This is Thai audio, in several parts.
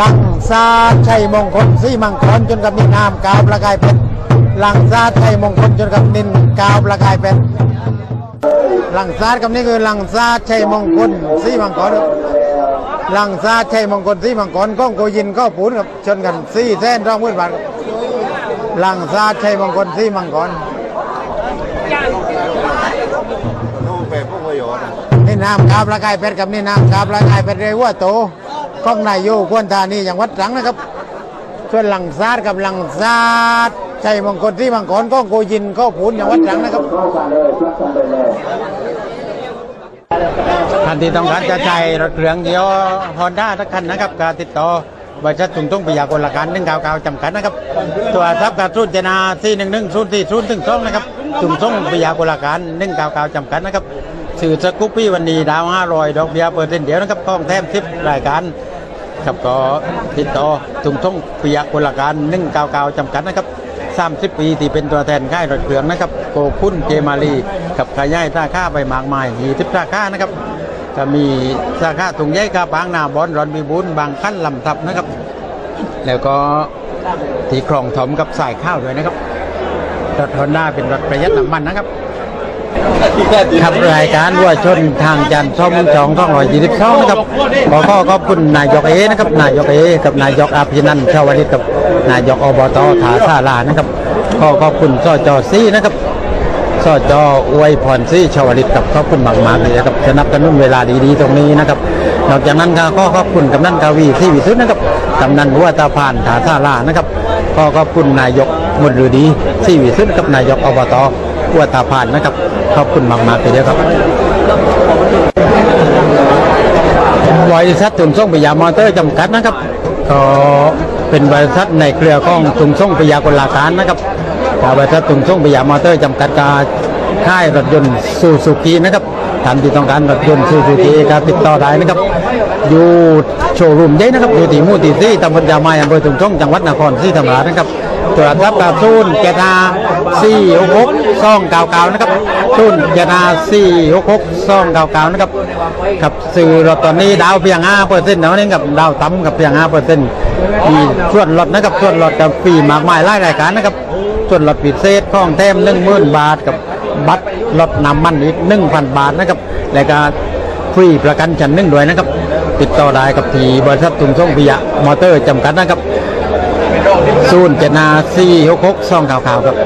ลังซาชัยมงคลสีมังกรจนกับนินนามกาวประกายเพชรลังซาชัยมงคลจนกับนินกาวประกายเพชรลังซาดกับนี่คือลังซาชัยมงคลสีมังครับลังซาชัยมงคลสีมังกรก้องโกยินก็ปูนครับชนกันสี่แสนร่องพื้นบาทครับลังซาชัยมงคลสีมังกรนู่นเป็นพวกประโยชน์นี่น้ำกาบละกายเป็ดกับนี่น้ำกาบละกายเป็ดเรยว่าโต ก้องนายโยควนธานีอย่างวัดตรังนะครับ ส่วนหลังซาดกับหลังซาดชัยมงคลที่มังกรก้องโกยินก็ผูนอย่างวัดตรังนะครับท่านที่ต้องการจะใช้รถเครื่องเดียวฮอนด้าทักคันนะครับการติดต่อบริษัทตุงตุ้งปิยากลการหนึ่งเก้าเก้าจำกัดนะครับ ตัวทับการทุนเจนาที่หนึ่งหนึ่งศูนย์สี่ศูนย์ถึงสองนะครับตุงตุ้งปิยากลการหนึ่งเก้าเก้าจำกัดนะครับสื่อสกุปปี้วันนี้ดาวห้าร้อยดอกเบี้ยเปอร์เซ็นต์เดียวนะครับกล้องแทมทิปรายการ ครับก็ติดต่อตุงทงปิยะกุลการหนึ่งเก้าเก้าจำกัดนะครับสามสิบปีที่เป็นตัวแทนค่ายรถเครื่องนะครับโกพุ่นเจมารีกับขยายท่าค่าไปมากมายยี่สิบท่าค่านะครับก็มีสาขาถุงใยกาบางนาบอนรอนบีบุญบางขั้นลำทับนะครับ แล้วก็ที่คลองถมกับสายข้าวด้วยนะครับรถฮอนด้าเป็นรถประหยัดน้ำมันนะครับ ครับรายการวัวชนทางจันทร์ช่องมือสองช่องร้อยยี่สิบสองนะครับขอขอขอบคุณนายกเอนะครับ นายกเอกับนายกอาภินันท์ชาวลิตกับนายกอบตถาสารานะครับขอขอบคุณสจซีนะครับสจอวยพรซีชาวลิตกับขอบคุณมากมากเลยนะครับสนับสนุนเวลาดีๆตรงนี้นะครับ นอกจากนั้นก็ขอขอบคุณกำนันกาวีที่วิสุทธ์นะครับกำนันหัวตาพานถาสารานะครับขอขอบคุณนายกมดฤดีที่วิสุทธ์กับนายกอบต กัวตาพานนะครับ ขอบคุณมากมากเลยครับบริษัทถุงส่งปิยามอเตอร์จำกัดนะครับก็เป็นบริษัทในเครือของถุงส่งปิยากลาการนะครับบริษัทถุงส่งปิยามอเตอร์จำกัดการค่ายรถยนต์ซูซูกินะครับ ท่านที่ต้องการรถยนต์ซูซูกิก็ติดต่อได้นะครับ อยู่โชว์รูมใหญ่นะครับอยู่ที่มู่ที่สี่ตำบลยาไม้อำเภอถุงส่งจังหวัดนครศรีธรรมราชนะครับโทรศัพท์กาซูนแกนาสี่หกหกซ่องเก่าๆนะครับซูนแกนาสี่หกหกซ่องเก่าๆนะครับครับสื่อรถตอนนี้ดาวเพียงห้าเปอร์เซ็นต์เท่านั้นกับดาวต่ำกับเพียงห้าเปอร์เซ็นต์มีส่วนลดนะครับส่วนลดกับฟรีมากมายหลายรายการนะครับส่วนลดพิเศษข้องแถมหนึ่งหมื่นบาทกับ บัตรลดน้ำมันอีกหนึ่งพันบาทนะครับแล้วก็ฟรีประกันชั้นหนึ่งด้วยนะครับ ติดต่อได้กับที่บริษัทตุงส่งพิยะมอเตอร์จำกัดนะครับศูนย์เจนาซี่หกหกซองขาวๆครับ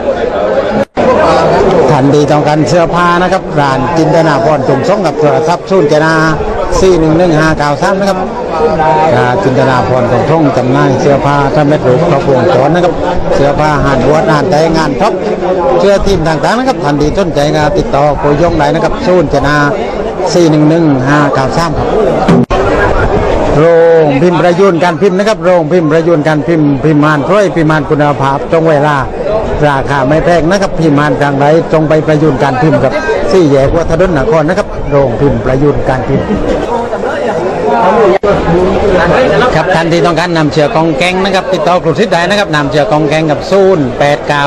ทันดีต้องการเสื้อผ้านะครับร้านจินตนาพรตุงส่งกับโทรศัพท์ศูนย์เจนา สี่หนึ่งหนึ่งห้าเก้าสามนะครับจินตนาพรตุงส่งจำนายเสื้อผ้าถ้าเม็ดรูปครอบวงจรนนะครับ เสื้อผ้าหารวัวอาหารแต่งานท็อปเสื้อทีมต่างๆนะครับทันดีสนใจงานติดต่อโกยงได้นะครับศูนย์เจนาสี่หนึ่งหนึ่งห้าเก้าสามครับโรงพิมพ์ประยุนการพิมพ์นะครับโรงพิมพ์ประยุนการพิมพ์พิมพ์มานถ้วยพิมพ์มานคุณภาพตรงเวลา ราคาไม่แพงนะครับพิมพ์มานทางไหนตรงไปประยุนการพิมพ์กับ สี่แยกวัฒนนครนะครับ โรงพิมพ์ประยุนการพิมพ์ครับท่านที่ต้องการนำเชือกกองแกงนะครับ ติดต่อกลุ่มทิศใดนะครับนำเชือกกองแกงกับศูนย์แปดเก้า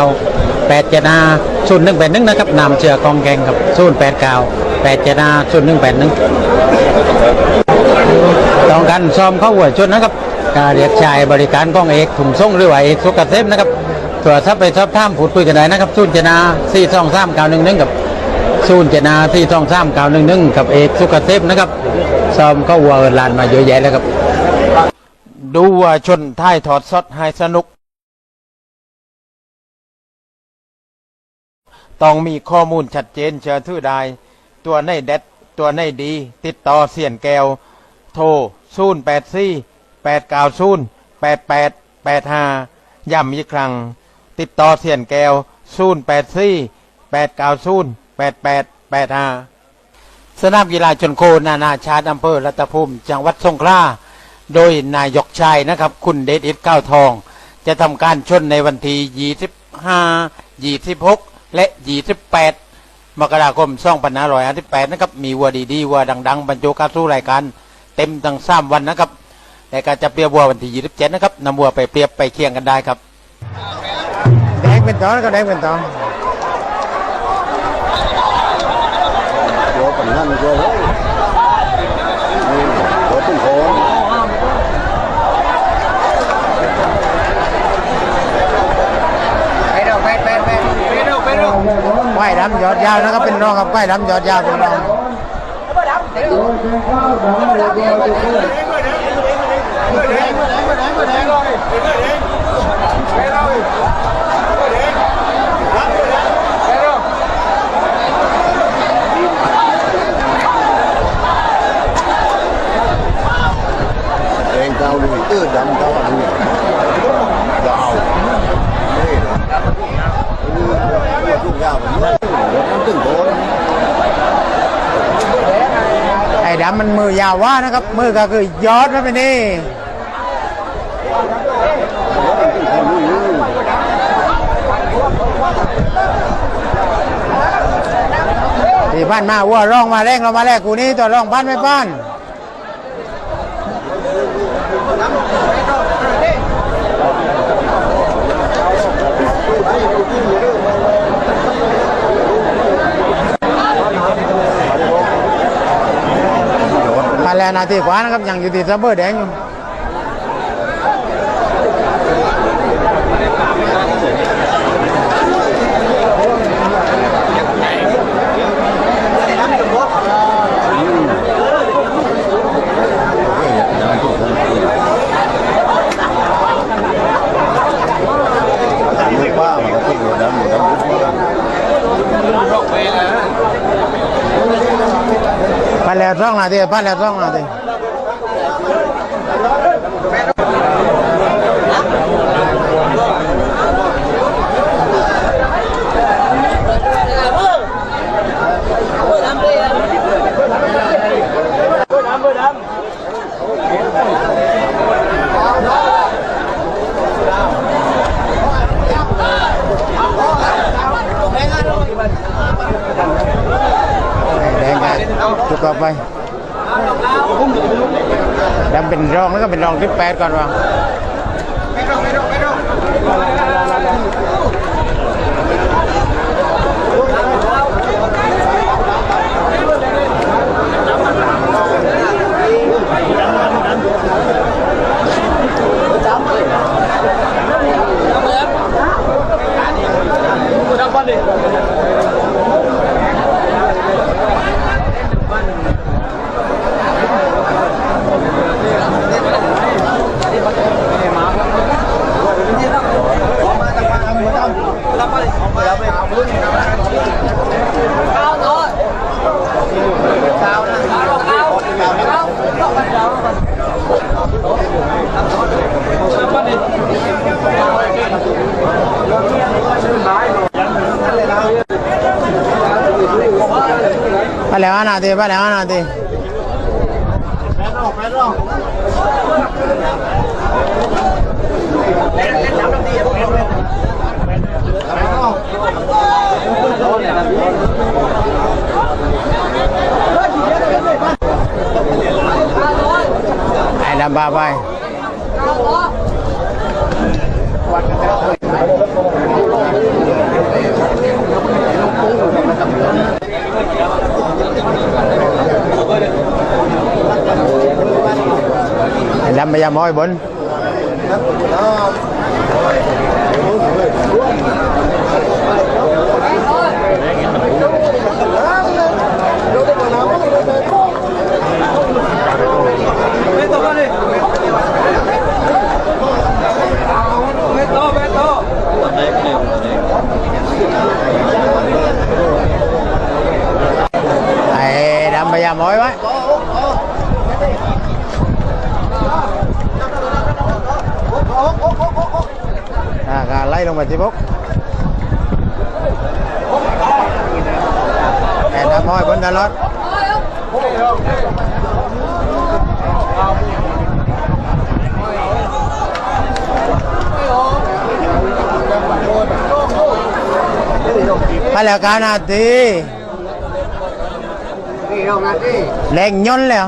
แปดเจ็ดห้าศูนย์หนึ่งแปดหนึ่งนะครับนำเชือกกองแกงกับศูนย์แปดเก้าแปดเจ็ดห้าศูนย์หนึ่งแปดหนึ่งต้องการซ่อมเข้าหัวชนนะครับการเรียกชายบริการกล้องเอกถุงส่งหรือว่าเอกสุกเกษมนะครับตรวจทรัพย์ไปสอบถามพูดคุยกันได้นะครับศูนย์เจนาสี่สองสามเก้าหนึ่งหนึ่งกับ ศูนย์เจนาที่สองสามเก้าหนึ่งหนึ่งกับเอกสุกเกษมนะครับซ่อมเข้าหัวเอินลานมาเยอะแยะแล้วครับ ดูวัวชนท้ายถอดสดให้สนุก ต้องมีข้อมูลชัดเจนเชื่อถือได้ ตัวในเด็ดตัวในดี ติดต่อเสียนแก้ว โทรศูนย์แปดสี่แปดเก้าศูนย์แปดแปดแปดห้าย้ำอีกครั้งติดต่อเสียนแก้วศูนย์แปดสี่แปดเก้าศูนย์ แปดแปดแปดห้าสนามกีฬาชนโคนานาชาติอำเภอรัตภูมิ จังหวัดสงขลาโดยนายกชายนะครับ คุณเดชอิทก้าวทอง จะทำการชนในวันที่25 26 และ 28 มกราคม2558นะครับ มีวัวดีๆวัวดัง ๆ บรรจุการสู้รายการเต็มทั้งสามวันนะครับแต่การจะเปรียบวัววันที่ 27 นะครับนำวัวไปเปรียบไปเคียงกันได้ครับ แดงเป็นตอนก็แดงเป็นตอนโยกันนั่นโยเฮ้ยนี่โยตุ้ง hơn rồi đấy có từng khổ quay đám giọt dao nó có pin non không quay đám giọt dao pin non าว่านะครับมือก็คือยอดนะเป็นนี่ที่บ้านมาวัวร่องมาแรงเรามาแรกกูนี่ตัวร่องบ้านไม่พันพัน ล้วนาทีกว่านะครับยังอยู่ที่ซับเบอร์แดงอยู่ไม่บ้ามันตึงโดนดำดำยุบบ้าพันแล้วร่องนาทีพันแล้วร่องนาที แดงกันจุกต่อไปดำเป็นรองแล้ว ก็เป็น รองที่แปดก่อ นวะไปแล้วห้านาทีไปแล้วห้านาทีไอ้ดำบาไปไอ้ดำไปยามอยบน ไอ้ดำพยายามม้อยไว้อ่าก็ไล่ลงไปที่พกไอ้ดำม้อยบนตลอด ไปแล้วการนาทีแรงย่นแล้ว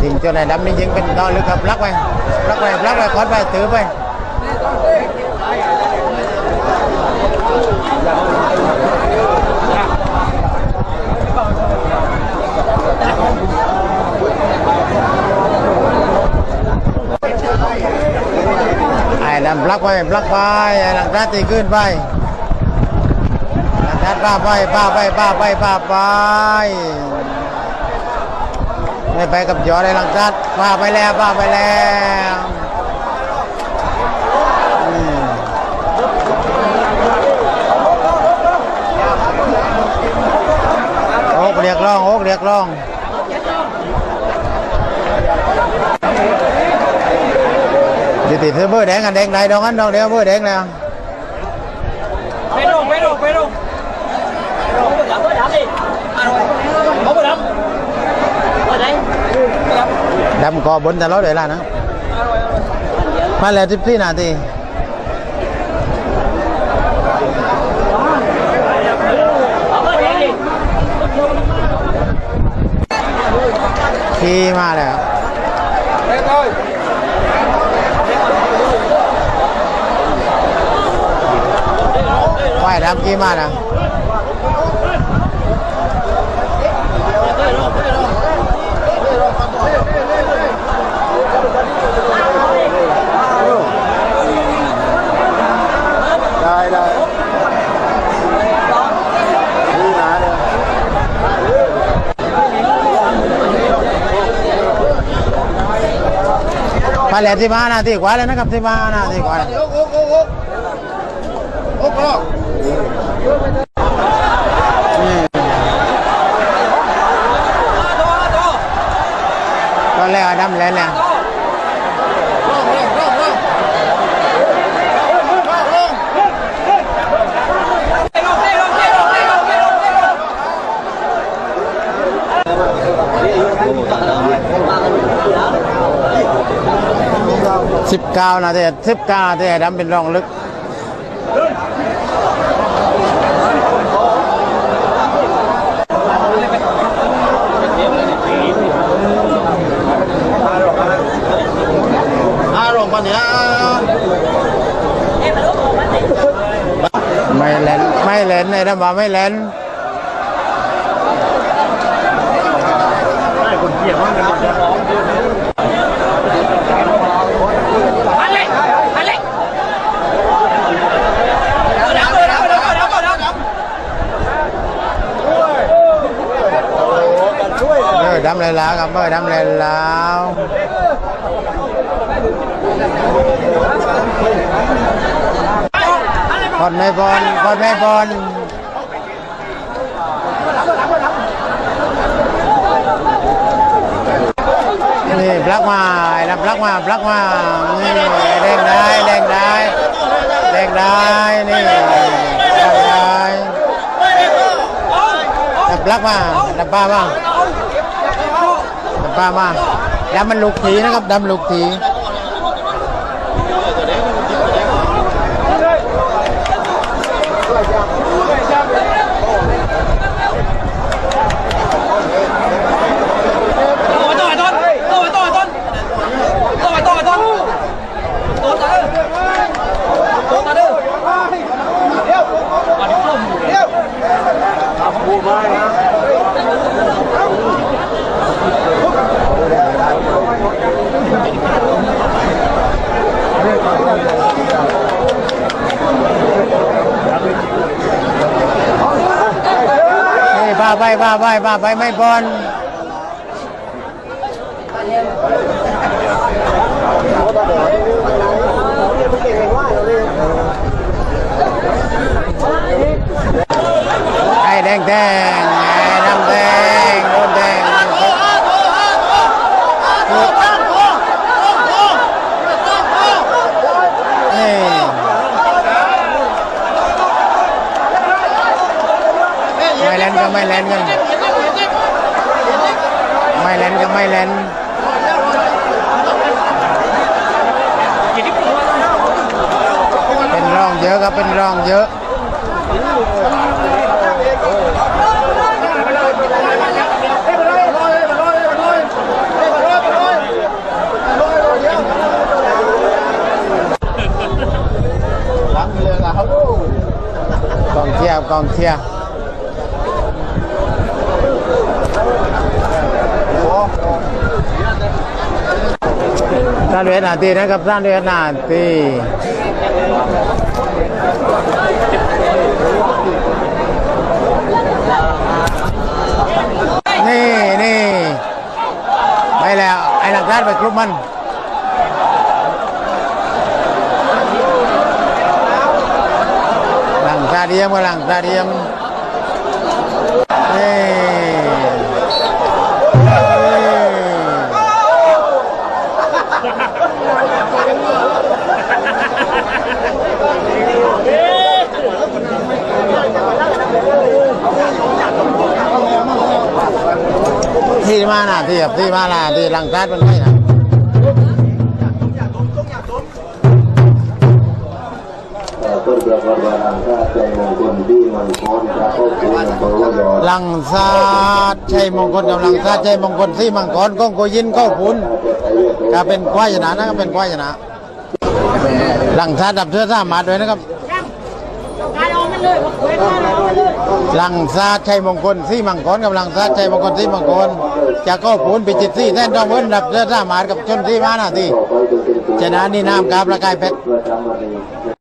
thì chỗ này đâm đi những bên to lực hợp, lắc quay lắc quay lắc quay khót vai tứ quay นะปลักไปปลักไปหลังรัดตีขึ้นไปหลังรัดบ้าไปบ้าไปบ้าไปบ้าไปไม่ไปกับยอได้ลังรัดบ้าไปแล้วบ้าไปแล้วโอ๊กเรียกร้องโอ๊กเรียกร้องดิติดเธอเบอร์แดงกันแดงไหนดองอันดอง เดียวเบอร์แดงแล้ว Quay rồng, quay rồng, quay rồng. Rồng có đấm, có đấm đi. À rồi, có đấm. Ở đây. Đấm. ดำกอบนแต่เราเดี๋ยวละนะ À rồi, à rồi. มาแล้วสิบสี่นาที Ở bên đèn đi. ขี่มาแล้ว Đây thôi ว่ายดำขี่มาแล้ว Đây đây Đi nã đây มาแล้วสิบห้านาทีกว่าแล้วนะครับสิบห้านาทีกว่าแล้ว Úc Úc Úc Úc Úc đó อื ตอนแรกดำแล้นะสิบเก้านาทีสิบเก้านาทีดำเป็นรองลึก À rong mà nhá ไม่เล่นไม่เล่นไอ้ดำว่าไม่เล่น Ăn lên, ăn lên. Ở đấm, ở đấm, ở đấm, ở đấm, ở đấm. เออดำเลยแล้วครับเออดำเลยแล้วพอดไม่บอลพอดไม่บอล นี่บลักมาน้ำปลักมาบลักมานี่เด้งได้เด้งได้เด้งได้นี่แดงได้ดับลักมาดับป้ามาป้ามาดำมันลูกถีนะครับดำลูกถีนี่ป้าไปป้า ไปป้าไปไม่บอลไอ้แดงแดงไอ้ดำแดงโดนแดงไม่เล่นก็ไม่เล่นกัน ลนก็ไม่แลนเป็นร่องเยอะครับเป็นร่องเยอะกองเชียร์กองเชียร์ วทนาทีนะครับท่านเวทนาทีนี่นี่ไปแล้วไอ้หลักฐานไปครบมันหลังตาเดียมกับหลังตาเดียม ที่มาหน่ะที่แบบที่มาหน่ะที่หลังตาเป็นไม่นะลังซาดใชัยมงคลกับลังซาดใชัยมงคลที่มังกรก้องโกยินเข้าพุนก็เป็นควายชนะนะครับเป็นควายชนะลังซาดดับเสื้อสามาด้วยนะครับ หลังซาชัยมงคลซี่มังกรกับหลังซาชัยมงคลซี่มังกรจะก็ผูนไปจิตซี่แท่นต้องเวินดับเสื้อสามารกับชนที่มาหน้าที่ต่อไปจนเป็นชนะนี่น้ำกาประกายเพชร